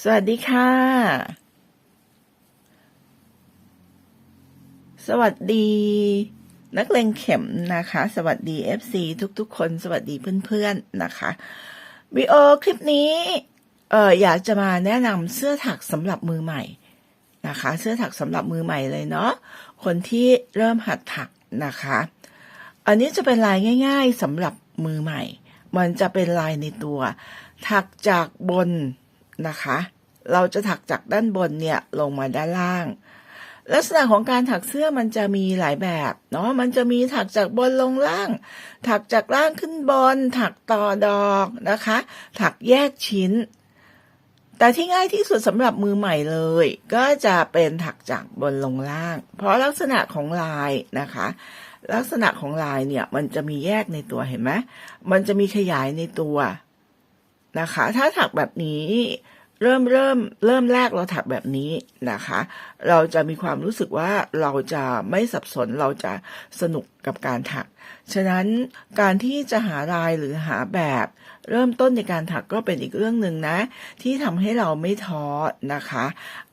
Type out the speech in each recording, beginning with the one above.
สวัสดีค่ะ สวัสดี นักเลงเข็มนะคะ สวัสดี FC ทุกๆ คน สวัสดีเพื่อนๆนะคะวิดีโอคลิปนี้เอออยากจะมาแนะนำเสื้อถักสำหรับมือใหม่นะคะ เสื้อถักสำหรับมือใหม่เลยเนาะคนที่เริ่มหัดถักนะคะ อันนี้จะเป็นลายง่าย ๆสำหรับมือใหม่ มันจะเป็นลายในตัว ถักจากบน นะคะ เราจะถักจากด้านบนเนี่ยลงมาด้านล่าง ลักษณะของการถักเสื้อมันจะมีหลายแบบเนาะมันจะมีถักจากบนลงล่าง ถักจากล่างขึ้นบน ถักต่อดอกนะคะ ถักแยกชิ้น แต่ที่ง่ายที่สุดสำหรับมือใหม่เลย ก็จะเป็นถักจากบนลงล่าง เพราะลักษณะของลายนะคะลักษณะของลายเนี่ยมันจะมีแยกในตัวเห็นไหมมันจะมีขยายในตัว นะคะ ถ้าถักแบบนี้เริ่มเริ่มเริ่มแรกเราถักแบบนี้นะคะ เราจะมีความรู้สึกว่าเราจะไม่สับสนเราจะสนุกกับการถัก ฉะนั้นการที่จะหาลายหรือหาแบบ เริ่มต้นในการถักก็เป็นอีกเรื่องหนึ่งนะ ที่ทำให้เราไม่ท้อนะคะ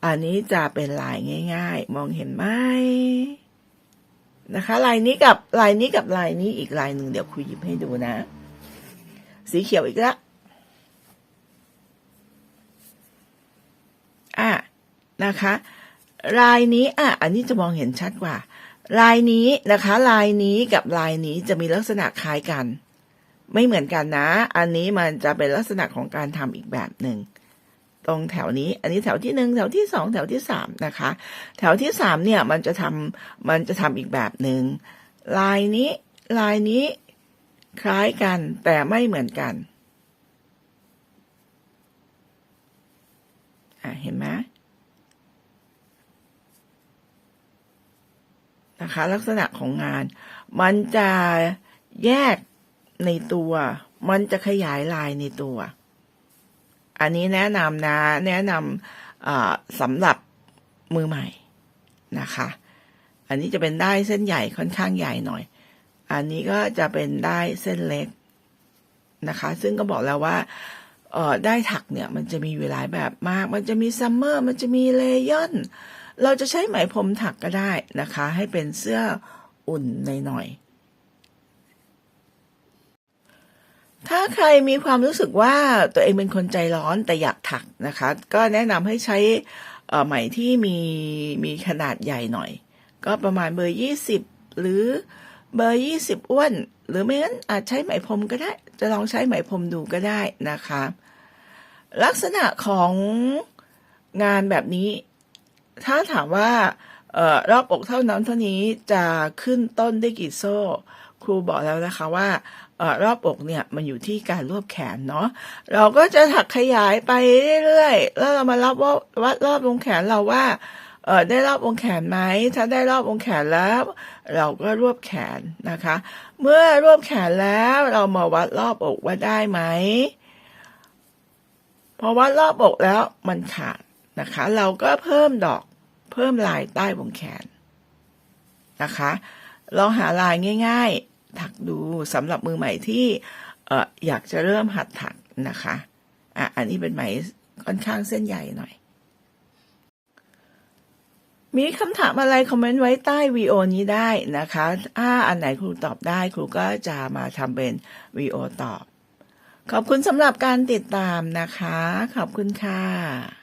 อันนี้จะเป็นลายง่าย ๆ มองเห็นไหมนะคะลายนี้กับลายนี้กับลายนี้อีกลายหนึ่งเดี๋ยวคุยหยิบให้ดูนะ สีเขียวอีกแล้ว อะ นะคะ ลายนี้อะอันนี้จะมองเห็นชัดกว่า ลายนี้นะคะ ลายนี้กับลายนี้จะมีลักษณะคล้ายกัน ไม่เหมือนกันนะ อันนี้มันจะเป็นลักษณะของการทำอีกแบบหนึ่งตรงแถวนี้ อันนี้แถวที่หนึ่งแถวที่สองแถวที่สามนะคะ แถวที่สามเนี่ยมันจะทำมันจะทำอีกแบบหนึ่งลายนี้ลายนี้คล้ายกันแต่ไม่เหมือนกัน อะเห็นไหม นะคะ ลักษณะของงาน มันจะแยกในตัว มันจะขยายลายในตัว อันนี้แนะนำนะ แนะนำสำหรับมือใหม่นะคะ อันนี้จะเป็นได้เส้นใหญ่ค่อนข้างใหญ่หน่อย อันนี้ก็จะเป็นได้เส้นเล็กนะคะ ซึ่งก็บอกแล้วว่าได้ถักเนี่ย มันจะมีอยู่หลายแบบมาก มันจะมีซัมเมอร์ มันจะมีเลเยอน เราจะใช้ไหมพรมถักก็ได้นะคะ ให้เป็นเสื้ออุ่นในหน่อยถ้าใครมีความรู้สึกว่าตัวเองเป็นคนใจร้อนแต่อยากถักนะคะ ก็แนะนำให้ใช้ไหมที่มีมีขนาดใหญ่หน่อย ก็ประมาณเบอร์ยี่สิบหรือเบอร์ยี่สิบอ้วน หรือไม่งั้นอาจใช้ไหมพรมก็ได้ จะลองใช้ไหมพรมดูก็ได้นะคะ ลักษณะของงานแบบนี้ ถ้าถามว่าออรอบอกเท่านั้นเท่านี้จะขึ้นต้นได้กี่โซ่ ครูบอกแล้วนะคะว่าออรอบอกเนี่ยมันอยู่ที่การรวบแขนเนาะเราก็จะถักขยายไปเรื่อยๆแล้วเรามารับว่าวัดรอบวงแขนเราว่าเออได้รอบวงแขนไหมถ้าได้รอบวงแขนแล้ว เราก็รวบแขนนะคะ เมื่อรวบแขนแล้วเรามาวัดรอบอกว่าได้ไหมพอวัดรอบอกแล้วมันขาด นะคะ เราก็เพิ่มดอกเพิ่มลายใต้วงแขนนะคะลองหาลายง่าย ๆ ถักดูสำหรับมือใหม่ที่เอออยากจะเริ่มหัดถักนะคะอะอันนี้เป็นไหมค่อนข้างเส้นใหญ่หน่อย มีคำถามอะไร คอมเมนต์ไว้ใต้วีโอนี้ได้นะคะถ้าอันไหนครูตอบได้ครูก็จะมาทำเป็นวีโอตอบ ขอบคุณสำหรับการติดตามนะคะ ขอบคุณค่ะ